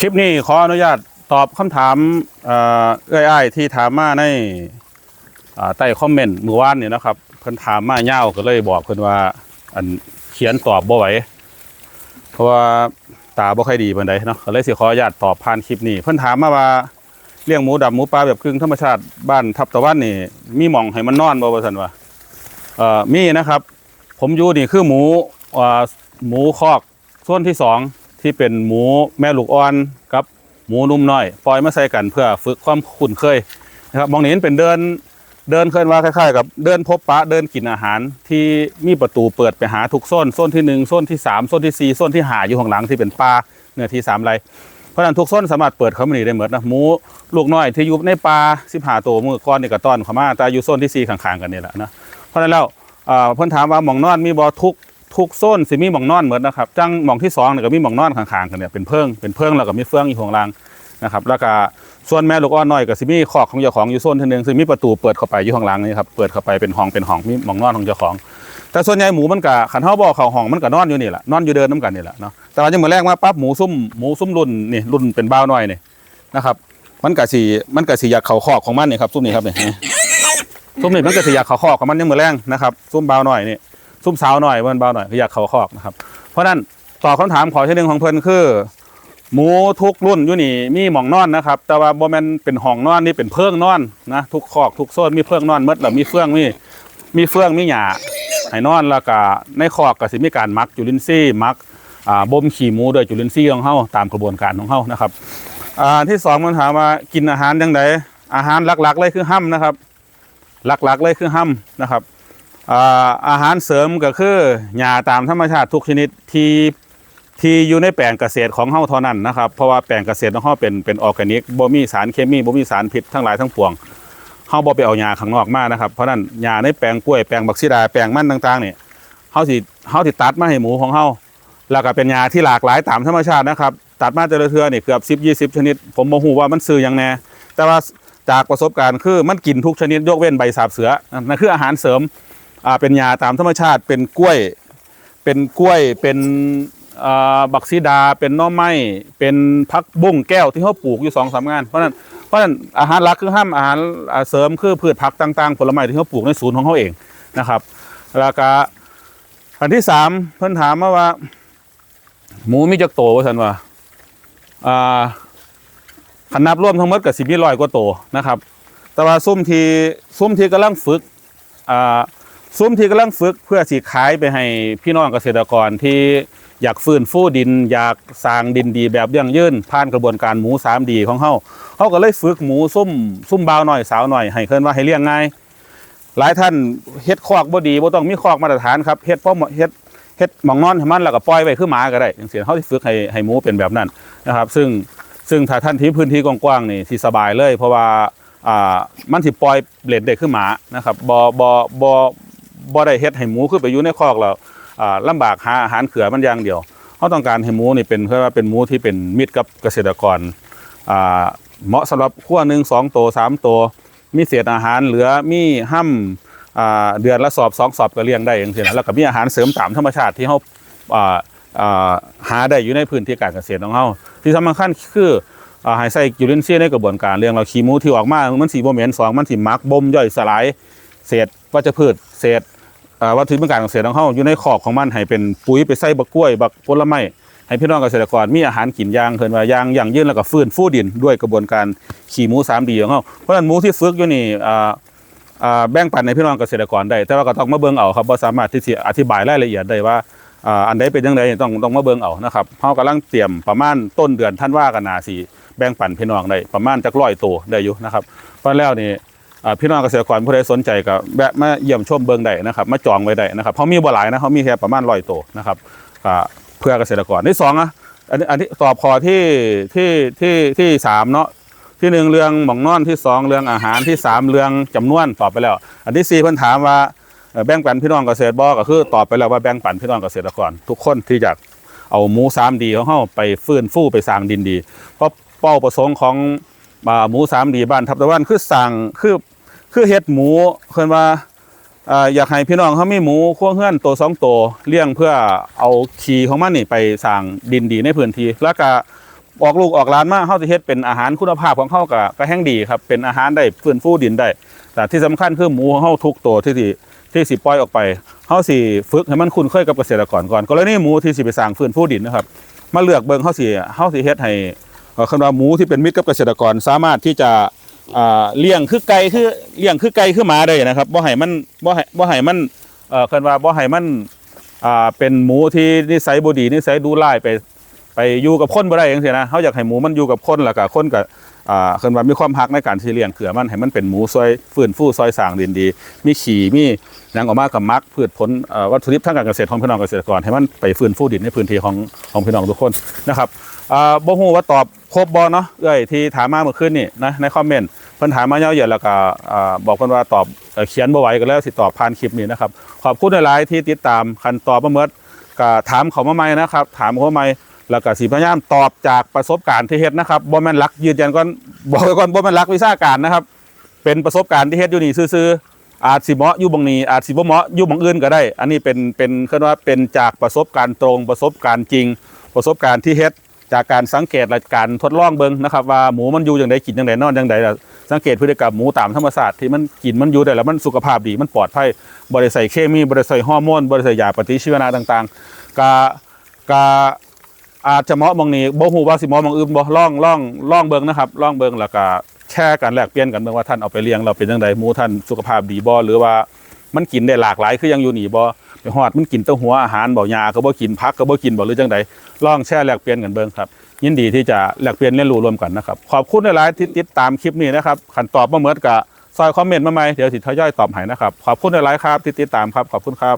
คลิปนี้ขออนุญาตตอบคำถามเอ่อเอ้อยอ้ายที่ถามมาในใต้คอมเมนต์เมื่อวานนี่นะครับเพิ่นถามมาเย่าก็เลยบอกเพิ่นว่าอันเขียนตอบบ่ไหวเพราะว่าตาบ่ค่อยดีปานใดเนาะก็เลยสิขออนุญาตตอบผ่านคลิปนี้ เพิ่นถามมาว่าเลี้ยงหมูดำหมูปลาแบบครึ่งธรรมชาติบ้านทับตะวันนี่มีหม่องให้มันนอนบ่ว่าซั่นว่าเอ่อมีนะครับ ผมอยู่นี่คือหมูอ่าหมูคอกส่วนที่สอง ที่เป็นหมูแม่ลูกอ่อนกับหมูนุ่มน้อยปล่อยมาใส่กันเพื่อฝึกความคุ้นเคยนะครับมองนี้เป็นเดินเดินเคลื่อนว่าคล้ายๆ กับเดินพบปะเดินกินอาหารที่มีประตูเปิดไปหาทุกโซนโซนที่หนึ่งโซนที่สามโซนที่สี่โซนที่หาอยู่ข้างหลังที่เป็นป่าเนื้อที่สามไรเพราะนั้นทุกโซนสามารถเปิดเข้ามานี่ได้หมดนะหมูลูกน้อยที่อยู่ในป่าสิบหาตัวมือก้อนนี่ก็ต้อนเข้ามาแต่อยู่โซนที่สี่ข้างๆกันนี่แหละนะเพราะนั้นแล้วอ่าเพิ่นถามว่าหมองนอนมีบ่ทุก ทุกโซนสิมีหมองนอนเหมือนนะครับจังหมองที่สองเนี่ยก็มีหมองนอนข้างๆกันเนี่ยเป็นเพิงเป็นเพิงแล้วก็มีเฟืองอยู่ข้างล่างนะครับแล้วก็ส่วนแม่ลูกอ่อนน้อยก็สิมีคอกของเจ้าของอยู่โซนที่หนึงซึ่งมีประตูเปิดเข้าไปอยู่ข้างล่างนี่ครับเปิดเข้าไปเป็นห้องเป็นห้องมีหมองนอนของเจ้าของ แต่ส่วนใหญ่หมูมันก็ขันเฮาบ่อเข้าห้องมันก็นอนอยู่นี่แหละนอนอยู่เดินน้ำกันนี่แหละเนาะแต่ว่าจังมื้อแรกมาปั๊บหมูซุ่มหมูซุ่มรุ่นนี่รุ่นเป็นบ้าวน้อยนี่นะครับมันก็สิมันก็สิอยากเข้าคอกของมันนี่ครับซุ่มนี่ครับนี่ซุ่มนี่มันก็สิอยากเข้าคอกของมันยังมื้อแรงนะครับซุ่มบ้าวน้อยนี่ ซุ่มสาวหน่อยเพิ่นเบาหน่อยคืออยากเขาคอกนะครับ เพราะนั้นตอบคำถามขอที่หนึ่งของเพิ่นคือ หมูทุกรุ่นอยู่นี่มีหมองนอนนะครับ แต่ว่าบ่แม่นเป็นห้องนอนนี่เป็นเพิงนอนนะทุกคอกทุกโซนมีเพิงนอนมดแล้วมีเฟืองมีมีเฟืองมีหญ้าให้นอนแล้วก็ในคอกก็สิมีการมักจุลินทรีย์มักอ่าบ่มขี้หมูโดยจุลินทรีย์ของเฮาตามกระบวนการของเฮานะครับอ่าที่สองมันถามว่ากินอาหารจังไดอาหารหลักๆเลยคือห้ำนะครับ หลักๆเลยคือห้ำนะครับ อาหารเสริมก็คือหญ้าตามธรรมชาติทุกชนิดที่ที่อยู่ในแปลงเกษตรของเฮาเท่านั้นนะครับเพราะว่าแปลงเกษตรของเฮาเป็นเป็นออร์แกนิกบ่มีสารเคมีบ่มีสารพิษทั้งหลายทั้งปวงเฮาบ่ไปเอาหญ้าข้างนอกมานะครับเพราะนั้นหญ้าในแปลงกล้วยแปลงบักซีดาแปลงมันต่างๆนี่เฮาสิเฮาสิตัดมาให้หมูของเฮาแล้วก็เป็นหญ้าที่หลากหลายตามธรรมชาตินะครับตัดมาแต่ละเทือนี่เกือบ10 20 ชนิด ผมบ่ฮู้ว่ามันซื้อหยังแน่แต่ว่าจากประสบการณ์คือมันกินทุกชนิดยกเว้นใบสาบเสือนั่นคืออาหารเสริม อ่าเป็นยาตามธรรมชาติเป็นกล้วย เป็นกล้วยเป็นอ่าบักซีดา เป็นหน่อไม้เป็นพักบุ้งแก้วที่เขาปลูกอยู่สองสามงานเพราะนั้นเพราะนั้นอาหารหลักคือห้ามอาหารเสริมคือพืชผักต่างๆ ผลไม้ที่เขาปลูกในศูนย์ของเขาเองนะครับแล้วก็อันที่สามเพิ่อนถามมาว่า หมูมีจักโตว่าสันว่าอ่าขันนับรวมทั้งหมดกับสิบมีร้อยกว่าโตนะครับ แต่ว่าซุ่มทีซุ่มทีกำลังฝึกอ่า ซุ้มที่กำลังฝึกเพื่อสิขายไปให้พี่น้องเกษตรกรที่อยากฟื้นฟูดิน อยากสร้างดินดีแบบยั่งยืนผ่านกระบวนการหมู 3D ของเขาเขาก็เลยฝึกหมูซุ่มซุ่มบาวหน่อยสาวหน่อยให้เคินว่าให้เลี้ยงง่าย หลายท่านเฮ็ดคอกบ่ดีบ่ต้องมีคอกมาตรฐานครับเฮ็ดเพราะเฮ็ดเฮ็ดหมองนอนให้มันแล้วก็ปล่อยไว้คือหมาก็ได้จังซี่เขาสิฝึกให้ให้หมูเป็นแบบนั้นนะครับ ซึ่งซึ่งถ้าท่านที่พื้นที่กว้างๆนี่สิสบายเลย เพราะว่าอ่ามันสิปล่อยเล่นได้คือหมานะครับบ่บ่บ่ บ่ได้เฮ็ดให้หมูขึ้นไปอยู่ในคอกแล้วอ่าลำบากหาอาหารเขือมันอย่างเดียวเขาต้องการให้หมูนี่เป็นเพื่อว่าเป็นหมูที่เป็นมิตรกับเกษตรกรอ่าเหมาะสำหรับขั้วหนึ่งสองตัวสามตัวมีเศษอาหารเหลือมีห้ำอ่าเดือนละสอบสองสอบก็เลี้ยงได้อย่างเช่นแล้วก็มีอาหารเสริมตามธรรมชาติที่เขาอ่าอ่าหาได้อยู่ในพื้นที่การเกษตรของเขาที่สำคัญคืออ่าให้ใส่จุลินทรีย์ในกระบวนการเลี้ยงเราขี้หมูที่ออกมา มันสีโมเหมนสองมันสีมักบ่มย่อยสลาย เศษวัชพืช เศษ วัตถุดิบการเกษตรของเขาอยู่ในขอบของมันให้เป็นปุ๋ยไปใส่บักกล้วย บักผลไม้ให้พี่น้องเกษตรกรมีอาหารกินยางเพิ่นว่ายางอย่างยืนแล้วก็ฟื้นฟูดินด้วยกระบวนการขี่หมู 3D ของเขาเพราะฉะนั้นหมูที่ฝึกอยู่นี่อ่าอ่าแบ่งปันในพี่น้องเกษตรกรได้ แต่ว่าก็ต้องมาเบิ่งเอาครับว่าสามารถที่จะอธิบายรายละเอียดได้ว่าอ่าอันใดเป็นยังไงต้องต้องมาเบิ่งเอานะครับเฮากำลังเตรียมประมาณต้นเดือนท่านว่ากันนาสีแบ่งปันพี่น้องได้ประมาณจักร้อยตัวได้อยู่นะครับเพราะแล้วนี่ พี่น้องเกษตรกรผู้ใดสนใจก็แวะมาเยี่ยมชมเบิ่งได้นะครับมาจองไว้ได้นะครับเพรามีบ่หลายนะเขามีแค่ประมาณร้อยตัวนะครับเพื่อเกษตรกรที่สองอะอันนี้อันที่ตอบคอที่ที่ที่ที่สามเนาะที่หนึ่งเรื่องหมองนอนที่สองเรื่องอาหารที่สามเรื่องจำนวนตอบไปแล้ว อันที่สี่เพิ่นถามว่าแบ่งปันพี่น้องเกษตรบ่ก็คือตอบไปแล้วว่าแบ่งปันพี่น้องเกษตรกร ทุกคนที่อยากเอาหมูสามดีของเฮาไปฟื้นฟูไปสร้างดินดีเพราะเป้าประสงค์ของ อ่าหมูสามดีบ้านทับตะวันคือสร้างคือคือเฮ็ดหมูเพิ่นว่าอ่าอยากให้พี่น้องเขามีหมูขั้วเฮือนตัวสองตัวเลี้ยงเพื่อเอาขี้ของมันนี่ไปสร้างดินดีในพื้นที่แล้วก็ออกลูกออกหลานมาเฮาสิเฮ็ดเป็นอาหารคุณภาพของเฮาก็ก็แห้งดีครับเป็นอาหารได้ฟื้นฟูดินได้ แต่ที่สำคัญคือหมูของเฮาทุกตัวที่สิที่สิปล่อยออกไปเฮาสิฝึกให้มันคุ้นเคยกับเกษตรกรก่อนกรณีหมูที่สิไปสร้างฟื้นฟูดินนะครับ มาเลือกเบิ่งเฮาสิเฮาสิเฮ็ดให้ คำว่าหมูที่เป็นมิตรกับเกษตรกรสามารถที่จะเลี้ยงคือไก่คือเลี้ยงคือไก่คือหมาได้นะครับบ่ให้มันบ่ให้บ่ให้มันคันว่าบ่ให้มันเป็นหมูที่นิสัยบดีนิสัยดูร้ายไปไปอยู่กับคนบ่ได้จังซี่นะเฮาอยากให้หมูมันอยู่กับคนแล้วก็คนก็อ่าคันว่ามีความฮักในการที่เลี้ยงเขือมันให้มันเป็นหมูซอยฟื้นฟูซอยสางดินดี มีขี้มีหยังออกมากับมักพืชผลเอ่อวัตถุดิบทางการเกษตรของพี่น้องเกษตรกรให้มันไปฟื้นฟูดินในพื้นที่ของของพี่น้องทุกคนนะครับ อ่าบ่ฮู้ว่าตอบครบบ่เนาะเอ้ยที่ถามมาเมื่อคืนนี่นะในคอมเมนต์เพิ่นถามมาเยอะแยะแล้วก็อ่าบอกเพิ่นว่าตอบเขียนบ่ไหวก็แล้วสิตอบผ่านคลิปนี้นะครับขอบคุณหลายๆที่ติดตามคันตอบมาเมื่อก็ถามเขามาใหม่นะครับ ถามเขามาใหม่แล้วก็สิพยายามตอบจากประสบการณ์ที่เฮ็ดนะครับบ่แม่นรักยืนยันก่อนบอกไว้ก่อนบ่แม่นรักวิชาการนะครับ เป็นประสบการณ์ที่เฮ็ดอยู่นี่ซื่อๆอาจสิเหมาะอยู่บางนี้อาจสิบ่เหมาะอยู่บางอื่นก็ได้ อันนี้เป็นเป็นคือว่าเป็นจากประสบการณ์ตรงประสบการณ์จริง ประสบการณ์ที่เฮ็ด จากการสังเกตและการทดลองเบิงนะครับว่าหมูมันอยู่อย่างใดกินอย่างใดนอนอย่างใดสังเกตพฤติกรรมหมูตามธรรมชาสติที่มันกินมันอยู่ได้แล้วมันสุขภาพดีมันปลอดภัยบ่ได้ใส่เคมีบ่ได้ใส่ฮอร์โมนบ่ได้ใส่ยาปฏิชีวนะต่างๆก็ก็อาจจะเหมาะบางนี้บ่ฮู้ว่าสิเหมาะบางอื่นบ่ล่องล่องล่องเบิงนะครับล่องเบิงแล้วก็แชร์กันแลกเปลี่ยนกันเบิ่งว่าท่านเอาไปเลี้ยงเราเป็นจังไดหมูท่านสุขภาพดีบ่หรือว่ามันกินได้หลากหลายคือยังอยู่หนีบ่ ไปหอดมันกินแต่หัวอาหารบ่ยาก็บ่กินพักก็บ่กินบ่หรือจังไดลองแช่แลกเปลี่ยนกันเบิ่งครับยินดีที่จะแลกเปลี่ยนเรียนรู้ร่วมกันนะครับขอบคุณหลายๆที่ติดตามคลิปนี้นะครับขันตอบบ่เหมือนก็ซอยคอมเมนต์มาใหม่เดี๋ยวสิทยอยตอบให้นะครับขอบคุณหลายๆครับที่ติดตามครับขอบคุณครับ